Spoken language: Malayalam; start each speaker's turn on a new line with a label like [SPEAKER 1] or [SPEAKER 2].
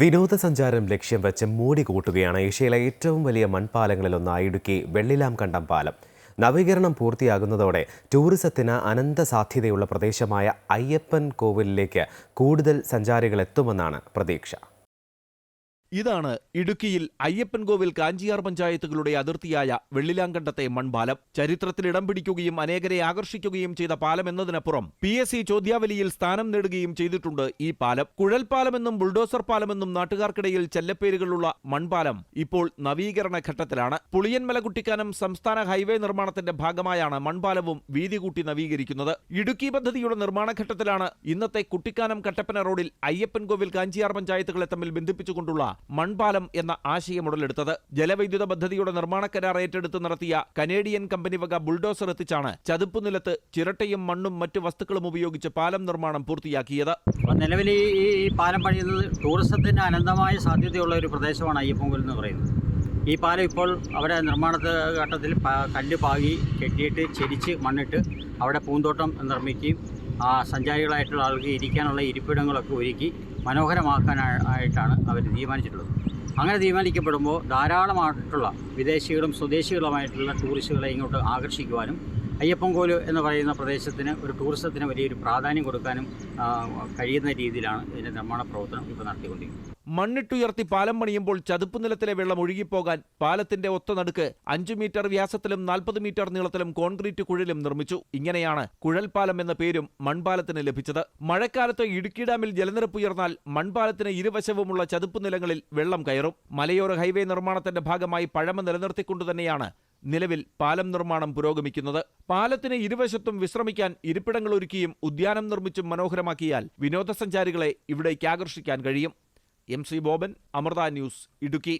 [SPEAKER 1] വിനോദസഞ്ചാരം ലക്ഷ്യം വെച്ച് മൂടി കൂട്ടുകയാണ് ഏഷ്യയിലെ ഏറ്റവും വലിയ മൺപാലങ്ങളിലൊന്നായ ഇടുക്കി വെള്ളിലാം കണ്ടം പാലം. നവീകരണം പൂർത്തിയാകുന്നതോടെ ടൂറിസത്തിന് അനന്ത സാധ്യതയുള്ള പ്രദേശമായ അയ്യപ്പൻ കോവിലിലേക്ക് കൂടുതൽ സഞ്ചാരികൾ എത്തുമെന്നാണ് പ്രതീക്ഷ.
[SPEAKER 2] ഇതാണ് ഇടുക്കിയിൽ അയ്യപ്പൻകോവിൽ കാഞ്ചിയാർ പഞ്ചായത്തുകളുടെ അതിർത്തിയായ വെള്ളിലാങ്കണ്ടത്തെ മൺപാലം. ചരിത്രത്തിൽ ഇടം പിടിക്കുകയും അനേകരെ ആകർഷിക്കുകയും ചെയ്ത പാലം എന്നതിനപ്പുറം പി എസ് സി ചോദ്യാവലിയിൽ സ്ഥാനം നേടുകയും ചെയ്തിട്ടുണ്ട് ഈ പാലം. കുഴൽപാലമെന്നും ബുൾഡോസർ പാലമെന്നും നാട്ടുകാർക്കിടയിൽ ചെല്ലപ്പേരുകളുള്ള മൺപാലം ഇപ്പോൾ നവീകരണ ഘട്ടത്തിലാണ്. പുളിയൻമല കുട്ടിക്കാനം സംസ്ഥാന ഹൈവേ നിർമ്മാണത്തിന്റെ ഭാഗമായാണ് മൺപാലവും വീതി കൂട്ടി നവീകരിക്കുന്നത്. ഇടുക്കി പദ്ധതിയുടെ നിർമ്മാണ ഘട്ടത്തിലാണ് ഇന്നത്തെ കുട്ടിക്കാനം കട്ടപ്പന റോഡിൽ അയ്യപ്പൻകോവിൽ കാഞ്ചിയാർ പഞ്ചായത്തുകളെ തമ്മിൽ ബന്ധിപ്പിച്ചുകൊണ്ടുള്ള മൺപാലം എന്ന ആശയം ഉടലെടുത്തത് ജലവൈദ്യുത പദ്ധതിയുടെ നിർമ്മാണ കരാർ ഏറ്റെടുത്ത് നടത്തിയ കനേഡിയൻ കമ്പനി വക ബുൾഡോസർ എത്തിച്ചാണ് ചതുപ്പ് നിലത്ത് ചിരട്ടയും മണ്ണും മറ്റു വസ്തുക്കളും ഉപയോഗിച്ച് പാലം നിർമ്മാണം പൂർത്തിയാക്കിയത്.
[SPEAKER 3] നിലവിൽ ഈ പാലം പണിയുന്നത് ടൂറിസത്തിന് അനന്തമായ സാധ്യതയുള്ള ഒരു പ്രദേശമാണ് അയ്യപ്പൊങ്കൽ എന്ന് പറയുന്നത്. ഈ പാലം ഇപ്പോൾ അവിടെ നിർമ്മാണ ഘട്ടത്തിൽ കല്ല് പാകി കെട്ടിയിട്ട് ചെരിച്ച് മണ്ണിട്ട് അവിടെ പൂന്തോട്ടം നിർമ്മിക്കുകയും സഞ്ചാരികളായിട്ടുള്ള ആൾക്ക് ഇരിക്കാനുള്ള ഇരിപ്പിടങ്ങളൊക്കെ ഒരുക്കി മനോഹരമാക്കാനായിട്ടാണ് അവർ തീരുമാനിച്ചിട്ടുള്ളത്. അങ്ങനെ തീരുമാനിക്കപ്പെടുമ്പോൾ ധാരാളമായിട്ടുള്ള വിദേശികളും സ്വദേശികളുമായിട്ടുള്ള ടൂറിസ്റ്റുകളെ ഇങ്ങോട്ട് ആകർഷിക്കുവാനും അയ്യപ്പൻകോൽ എന്ന് പറയുന്ന പ്രദേശത്തിന് ഒരു ടൂറിസത്തിന് വലിയൊരു പ്രാധാന്യം കൊടുക്കാനും കഴിയുന്ന രീതിയിലാണ് ഇതിന്റെ നിർമ്മാണ പ്രവർത്തനം ഇപ്പോൾ നടത്തിക്കൊണ്ടിരിക്കുന്നത്.
[SPEAKER 2] മണ്ണിട്ടുയർത്തി പാലം പണിയുമ്പോൾ ചതുപ്പ് നിലത്തിലെ വെള്ളം ഒഴുകിപ്പോകാൻ പാലത്തിന്റെ ഒത്ത നടുക്ക് അഞ്ചു മീറ്റർ വ്യാസത്തിലും നാൽപ്പത് മീറ്റർ നീളത്തിലും കോൺക്രീറ്റ് കുഴലും നിർമ്മിച്ചു. ഇങ്ങനെയാണ് കുഴൽപാലം എന്ന പേരും മൺപാലത്തിന് ലഭിച്ചത്. മഴക്കാലത്ത് ഇടുക്കി ഡാമിൽ ജലനിരപ്പ് ഉയർന്നാൽ മൺപാലത്തിന് ഇരുവശവുമുള്ള ചതുപ്പ് നിലങ്ങളിൽ വെള്ളം കയറും. മലയോര ഹൈവേ നിർമ്മാണത്തിന്റെ ഭാഗമായി പഴമ നിലനിർത്തിക്കൊണ്ടു തന്നെയാണ് നിലവിൽ പാലം നിർമ്മാണം പുരോഗമിക്കുന്നത്. പാലത്തിന് ഇരുവശത്തും വിശ്രമിക്കാൻ ഇരിപ്പിടങ്ങൾ ഒരുക്കിയും ഉദ്യാനം നിർമ്മിച്ചും മനോഹരമാക്കിയാൽ വിനോദസഞ്ചാരികളെ ഇവിടേക്ക് ആകർഷിക്കാൻ കഴിയും. M C Boban Amrita news Idukki.